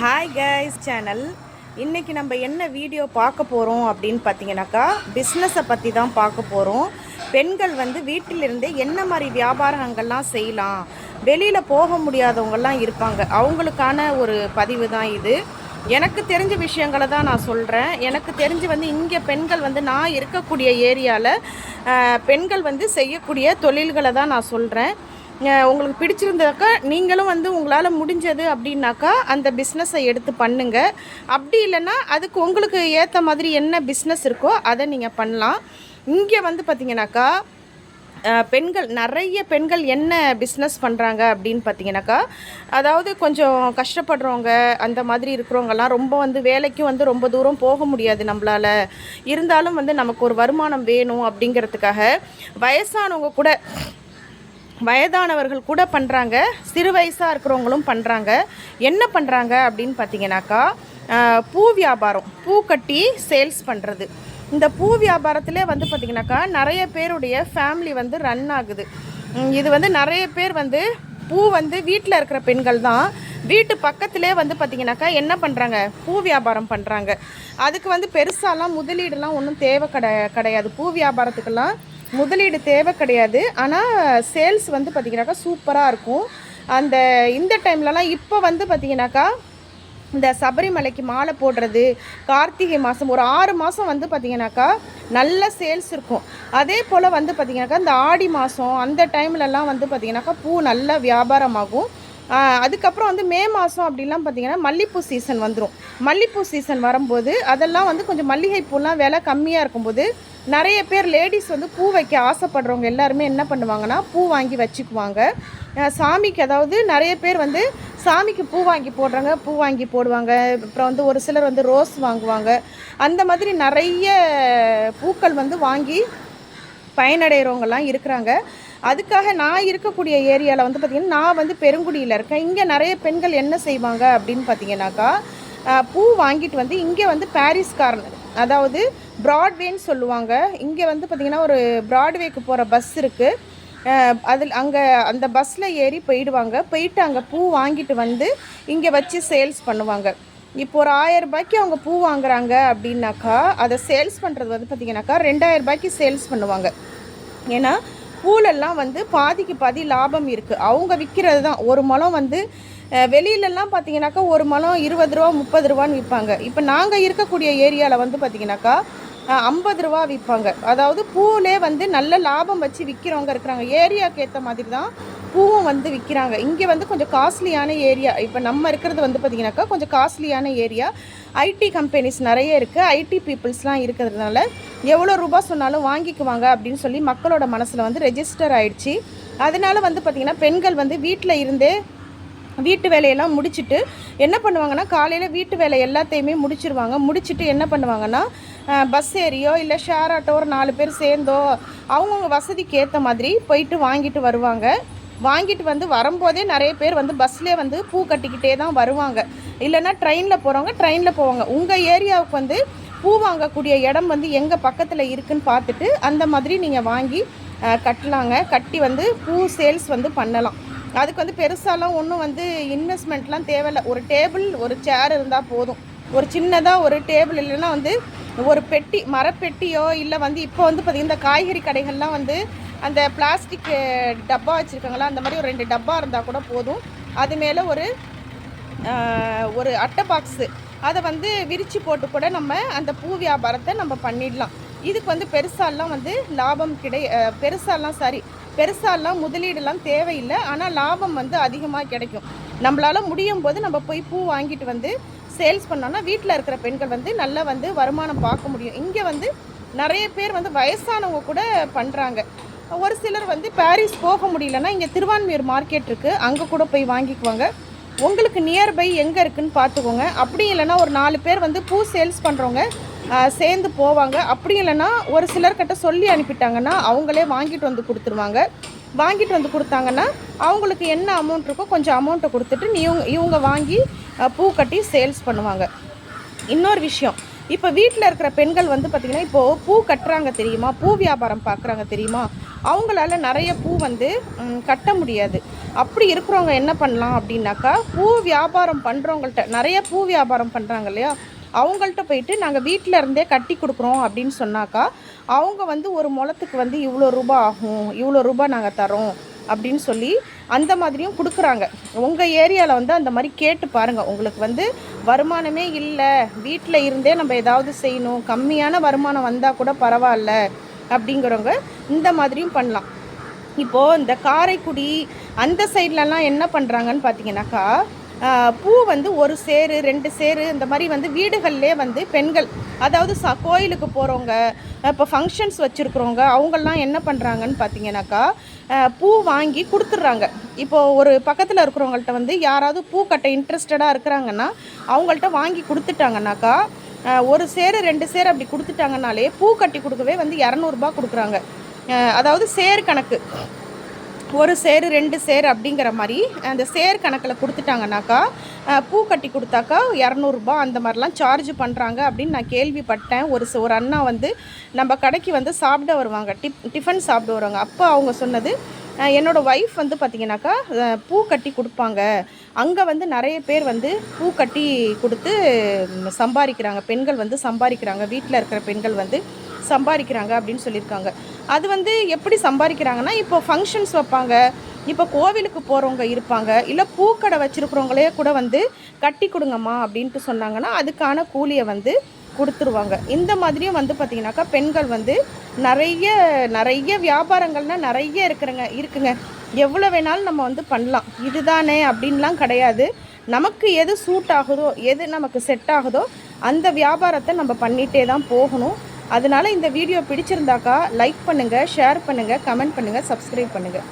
Hi guys channel இன்றைக்கி நம்ம என்ன வீடியோ பார்க்க போகிறோம் அப்படின்னு பார்த்தீங்கன்னாக்கா பிஸ்னஸை பற்றி தான் பார்க்க போகிறோம் பெண்கள் வந்து வீட்டிலிருந்தே என்ன மாதிரி வியாபாரங்கள்லாம் செய்யலாம் வெளியில் போக முடியாதவங்கள்லாம் இருப்பாங்க. அவங்களுக்கான ஒரு பதிவு தான் இது. எனக்கு தெரிஞ்ச விஷயங்களை தான் நான் சொல்கிறேன் எனக்கு தெரிஞ்சு வந்து இங்கே பெண்கள் வந்து நான் இருக்கக்கூடிய ஏரியாவில் பெண்கள் வந்து செய்யக்கூடிய தொழில்களை தான் நான் சொல்கிறேன் உங்களுக்கு பிடிச்சிருந்தாக்கா நீங்களும் வந்து உங்களால் முடிஞ்சது அப்படின்னாக்கா அந்த பிஸ்னஸை எடுத்து பண்ணுங்க. அப்படி இல்லைன்னா அதுக்கு உங்களுக்கு ஏற்ற மாதிரி என்ன பிஸ்னஸ் இருக்கோ அதை நீங்கள் பண்ணலாம். இங்கே வந்து பார்த்திங்கனாக்கா பெண்கள் நிறைய பெண்கள் என்ன பிஸ்னஸ் பண்ணுறாங்க அப்படின்னு பார்த்தீங்கன்னாக்கா அதாவது கொஞ்சம் கஷ்டப்படுறவங்க அந்த மாதிரி இருக்கிறவங்கலாம் ரொம்ப வந்து வேலைக்கும் வந்து ரொம்ப தூரம் போக முடியாது நம்மளால். இருந்தாலும் வந்து நமக்கு ஒரு வருமானம் வேணும் அப்படிங்கிறதுக்காக வயசானவங்க கூட வயதானவர்கள் கூட பண்ணுறாங்க சிறு வயசாக இருக்கிறவங்களும் பண்ணுறாங்க என்ன பண்ணுறாங்க அப்படின்னு பார்த்தீங்கன்னாக்கா பூ வியாபாரம் பூ கட்டி சேல்ஸ் பண்ணுறது இந்த பூ வியாபாரத்திலே வந்து பார்த்திங்கனாக்கா நிறைய பேருடைய ஃபேமிலி வந்து ரன் ஆகுது. இது வந்து நிறைய பேர் வந்து பூ வந்து வீட்டில் இருக்கிற பெண்கள் தான். வீட்டு பக்கத்திலே வந்து பார்த்திங்கனாக்கா என்ன பண்ணுறாங்க பூ வியாபாரம் பண்ணுறாங்க அதுக்கு வந்து பெருசாலாம் முதலீடுலாம் ஒன்றும் தேவை கிடையாது. பூ வியாபாரத்துக்கெல்லாம் முதலீடு தேவை கிடையாது. ஆனால் சேல்ஸ் வந்து பார்த்திங்கனாக்கா சூப்பராக இருக்கும். அந்த இந்த டைம்லலாம் இப்போ வந்து பார்த்திங்கனாக்கா இந்த சபரிமலைக்கு மாலை போடுறது கார்த்திகை மாதம் ஒரு ஆறு மாதம் வந்து பார்த்திங்கனாக்கா நல்ல சேல்ஸ் இருக்கும். அதே போல் வந்து பார்த்திங்கனாக்கா இந்த ஆடி மாதம் அந்த டைம்லலாம் வந்து பார்த்திங்கனாக்கா பூ நல்ல வியாபாரமாகும். அதுக்கப்புறம் வந்து மே மாதம் அப்படிலாம் பார்த்திங்கன்னா மல்லிப்பூ சீசன் வந்துடும் மல்லிப்பூ சீசன் வரும்போது அதெல்லாம் வந்து கொஞ்சம் மல்லிகைப்பூலாம் விலை கம்மியாக இருக்கும்போது நிறைய பேர் லேடிஸ் வந்து பூ வைக்க ஆசைப்படுறவங்க எல்லாருமே என்ன பண்ணுவாங்கன்னா பூ வாங்கி வச்சுக்குவாங்க. சாமிக்கு அதாவது நிறைய பேர் வந்து சாமிக்கு பூ வாங்கி போடுறாங்க பூ வாங்கி போடுவாங்க. அப்புறம் வந்து ஒரு சிலர் வந்து ரோஸ் வாங்குவாங்க. அந்த மாதிரி நிறைய பூக்கள் வந்து வாங்கி பயனடைகிறவங்கலாம் இருக்கிறாங்க. அதுக்காக நான் இருக்கக்கூடிய ஏரியாவில் வந்து பார்த்திங்கன்னா நான் வந்து பெருங்குடியில் இருக்கேன். இங்கே நிறைய பெண்கள் என்ன செய்வாங்க அப்படின்னு பார்த்தீங்கன்னாக்கா பூ வாங்கிட்டு வந்து இங்கே வந்து பாரிஸ்காரன். அதாவது ப்ராட்வேன்னு சொல்லுவாங்க. இங்கே வந்து பார்த்திங்கன்னா ஒரு ப்ராட்வேக்கு போகிற பஸ் இருக்குது அதில் அங்கே அந்த பஸ்ஸில் ஏறி போயிடுவாங்க. போயிட்டு அங்கே பூ வாங்கிட்டு வந்து இங்கே வச்சு சேல்ஸ் பண்ணுவாங்க. இப்போ ஒரு ஆயிரம் ரூபாய்க்கு அவங்க பூ வாங்குறாங்க அப்படின்னாக்கா அதை சேல்ஸ் பண்ணுறது வந்து பார்த்திங்கனாக்கா ரெண்டாயிரம் ரூபாய்க்கு சேல்ஸ் பண்ணுவாங்க. ஏன்னா பூலெல்லாம் வந்து பாதிக்கு பாதி லாபம் இருக்குது அவங்க விற்கிறது தான். ஒரு மலம் வந்து வெளியிலலாம் பார்த்தீங்கன்னாக்கா ஒரு மலம் இருபது ரூபா முப்பது ரூபான்னு விற்பாங்க இப்போ நாங்கள் இருக்கக்கூடிய ஏரியாவில் வந்து பார்த்திங்கனாக்கா ஐம்பது ரூபா விற்பாங்க. அதாவது பூவிலே வந்து நல்ல லாபம் வச்சு விற்கிறவங்க இருக்கிறாங்க. ஏரியாவுக்கு ஏற்ற மாதிரி தான் பூவும் வந்து விற்கிறாங்க இங்கே வந்து கொஞ்சம் காஸ்ட்லியான ஏரியா. இப்போ நம்ம இருக்கிறது வந்து பார்த்திங்கனாக்கா கொஞ்சம் காஸ்ட்லியான ஏரியா. ஐடி கம்பெனிஸ் நிறைய இருக்குது ஐடி பீப்புள்ஸ்லாம் இருக்கிறதுனால எவ்வளோ ரூபா சொன்னாலும் வாங்கிக்குவாங்க அப்படின்னு சொல்லி மக்களோட மனசில் வந்து ரெஜிஸ்டர் ஆகிடுச்சு அதனால வந்து பார்த்திங்கன்னா பெண்கள் வந்து வீட்டில் இருந்தே வீட்டு வேலையெல்லாம் முடிச்சுட்டு என்ன பண்ணுவாங்கன்னா காலையில் வீட்டு வேலை எல்லாத்தையுமே முடிச்சிருவாங்க. முடிச்சுட்டு என்ன பண்ணுவாங்கன்னா பஸ் ஏறியோ இல்லை ஷேர் ஆட்டோ ஒரு நாலு பேர் சேர்ந்தோ அவங்கவுங்க வசதிக்கு ஏற்ற மாதிரி போயிட்டு வாங்கிட்டு வருவாங்க. வாங்கிட்டு வந்து வரும்போதே நிறைய பேர் வந்து பஸ்லேயே வந்து பூ கட்டிக்கிட்டே தான் வருவாங்க. இல்லைன்னா ட்ரெயினில் போகிறவங்க ட்ரெயினில் போவாங்க. உங்கள் ஏரியாவுக்கு வந்து பூ வாங்கக்கூடிய இடம் வந்து எங்கே பக்கத்தில் இருக்குன்னு பார்த்துட்டு அந்த மாதிரி நீங்கள் வாங்கி கட்டலாங்க. கட்டி வந்து பூ சேல்ஸ் வந்து பண்ணலாம். அதுக்கு வந்து பெருசாலாம் ஒன்றும் வந்து இன்வெஸ்ட்மெண்ட்லாம் தேவையில்லை. ஒரு டேபிள் ஒரு சேர் இருந்தால் போதும். ஒரு சின்னதாக ஒரு டேபிள் இல்லைன்னா வந்து ஒரு பெட்டி மரப்பெட்டியோ இல்லை வந்து இப்போ வந்து பார்த்திங்கன்னா இந்த காய்கறி கடைகள்லாம் வந்து அந்த பிளாஸ்டிக் டப்பா வச்சுருக்காங்களா அந்த மாதிரி ஒரு ரெண்டு டப்பா இருந்தால் கூட போதும். அது மேலே ஒரு ஒரு அட்டை பாக்ஸு அதை வந்து விரித்து போட்டு கூட நம்ம அந்த பூ வியாபாரத்தை நம்ம பண்ணிடலாம். இதுக்கு வந்து பெருசாலாம் வந்து லாபம் கிடை பெருசாலாம் சாரி பெருசாலாம் முதலீடுலாம் தேவையில்லை. ஆனால் லாபம் வந்து அதிகமாக கிடைக்கும். நம்மளால் முடியும் போது நம்ம போய் பூ வாங்கிட்டு வந்து சேல்ஸ் பண்ணோன்னா வீட்டில் இருக்கிற பெண்கள் வந்து நல்லா வந்து வருமானம் பார்க்க முடியும். இங்கே வந்து நிறைய பேர் வந்து வயசானவங்க கூட பண்ணுறாங்க ஒரு சிலர் வந்து பாரிஸ் போக முடியலன்னா இங்கே திருவான்மையூர் மார்க்கெட் இருக்குது அங்கே கூட போய் வாங்கிக்குவாங்க. உங்களுக்கு நியர்பை எங்கே இருக்குதுன்னு பார்த்துக்கோங்க. அப்படி இல்லைன்னா ஒரு நாலு பேர் வந்து பூ சேல்ஸ் பண்ணுறவங்க சேர்ந்து போவாங்க. அப்படி இல்லைன்னா ஒரு சிலர்கிட்ட சொல்லி அனுப்பிட்டாங்கன்னா அவங்களே வாங்கிட்டு வந்து கொடுத்துருவாங்க. வாங்கிட்டு வந்து கொடுத்தாங்கன்னா அவங்களுக்கு என்ன அமௌண்ட் இருக்கோ கொஞ்சம் அமௌண்ட்டை கொடுத்துட்டு நீ இவங்க இவங்க வாங்கி பூ கட்டி சேல்ஸ் பண்ணுவாங்க. இன்னொரு விஷயம். இப்போ வீட்டில் இருக்கிற பெண்கள் வந்து பார்த்திங்கன்னா இப்போது பூ கட்டுறாங்க தெரியுமா? பூ வியாபாரம் பார்க்குறாங்க தெரியுமா? அவங்களால நிறைய பூ வந்து கட்ட முடியாது. அப்படி இருக்கிறவங்க என்ன பண்ணலாம் அப்படின்னாக்கா பூ வியாபாரம் பண்ணுறவங்கள்ட்ட நிறைய பூ வியாபாரம் பண்ணுறாங்க இல்லையா? அவங்கள்ட்ட போயிட்டு நாங்கள் வீட்டில் இருந்தே கட்டி கொடுக்குறோம் அப்படின்னு சொன்னாக்கா அவங்க வந்து ஒரு முளத்துக்கு வந்து இவ்வளோ ரூபா ஆகும் இவ்வளோ ரூபா நாங்கள் தரோம் அப்படின்னு சொல்லி அந்த மாதிரியும் கொடுக்குறாங்க. உங்கள் ஏரியாவில் வந்து அந்த மாதிரி கேட்டு பாருங்கள் உங்களுக்கு வந்து வருமானமே இல்லை. வீட்டில் இருந்தே நம்ம ஏதாவது செய்யணும். கம்மியான வருமானம் வந்தால் கூட பரவாயில்ல அப்படிங்கிறவங்க இந்த மாதிரியும் பண்ணலாம். இப்போது இந்த காரைக்குடி அந்த சைட்லலாம் என்ன பண்ணுறாங்கன்னு பார்த்தீங்கன்னாக்கா பூ வந்து ஒரு சேரு ரெண்டு சேரு இந்த மாதிரி வந்து வீடுகள்லேயே வந்து பெண்கள் அதாவது ச கோயிலுக்கு போகிறவங்க இப்போ ஃபங்க்ஷன்ஸ் வச்சுருக்குறவங்க அவங்கெல்லாம் என்ன பண்ணுறாங்கன்னு பார்த்தீங்கன்னாக்கா பூ வாங்கி கொடுத்துட்றாங்க. இப்போது ஒரு பக்கத்தில் இருக்கிறவங்கள்ட்ட வந்து யாராவது பூ கட்ட இன்ட்ரெஸ்டடாக இருக்கிறாங்கன்னா அவங்கள்ட்ட வாங்கி கொடுத்துட்டாங்கனாக்கா ஒரு சேரு ரெண்டு சேரு அப்படி கொடுத்துட்டாங்கனாலே பூ கட்டி கொடுக்கவே வந்து இரநூறுபா கொடுக்குறாங்க. அதாவது சேர் கணக்கு. ஒரு சேரு ரெண்டு சேர் அப்படிங்கிற மாதிரி அந்த சேர் கணக்கில் கொடுத்துட்டாங்கனாக்கா பூ கட்டி கொடுத்தாக்கா இரநூறுபா அந்த மாதிரிலாம் சார்ஜ் பண்ணுறாங்க அப்படின்னு நான் கேள்விப்பட்டேன். ஒரு ஒரு அண்ணா வந்து நம்ம கடைக்கு வந்து சாப்பிட வருவாங்க. டிப் டிஃபன் சாப்பிட வருவாங்க. அப்போ அவங்க சொன்னது என்னோடய என்னோட ஒய்ஃப் வந்து பார்த்திங்கனாக்கா பூ கட்டி கொடுப்பாங்க. அங்கே வந்து நிறைய பேர் வந்து பூ கட்டி கொடுத்து சம்பாதிக்கிறாங்க. பெண்கள் வந்து சம்பாதிக்கிறாங்க. வீட்டில் இருக்கிற பெண்கள் வந்து சம்பாதிக்கிறாங்க அப்படின்னு சொல்லியிருக்காங்க. அது வந்து எப்படி சம்பாதிக்கிறாங்கன்னா இப்போ ஃபங்க்ஷன்ஸ் வைப்பாங்க. இப்போ கோவிலுக்கு போகிறவங்க இருப்பாங்க. இல்லை பூக்கடை வச்சுருக்கிறவங்களே கூட வந்து கட்டி கொடுங்கம்மா அப்படின்ட்டு சொன்னாங்கன்னா அதுக்கான கூலியை வந்து கொடுத்துருவாங்க. இந்த மாதிரியும் வந்து பார்த்திங்கனாக்கா பெண்கள் வந்து நிறைய நிறைய வியாபாரங்கள்னால் நிறைய இருக்கிறங்க இருக்குங்க. எவ்வளோ வேணாலும் நம்ம வந்து பண்ணலாம். இதுதானே அப்படின்லாம் கிடையாது. நமக்கு எது சூட் ஆகுதோ எது நமக்கு செட் ஆகுதோ அந்த வியாபாரத்தை நம்ம பண்ணிகிட்டே தான் போகணும். அதனால் இந்த வீடியோ பிடிச்சிருந்தாக்கா லைக் பண்ணுங்கள் ஷேர் பண்ணுங்கள் கமெண்ட் பண்ணுங்கள் சப்ஸ்கிரைப் பண்ணுங்கள்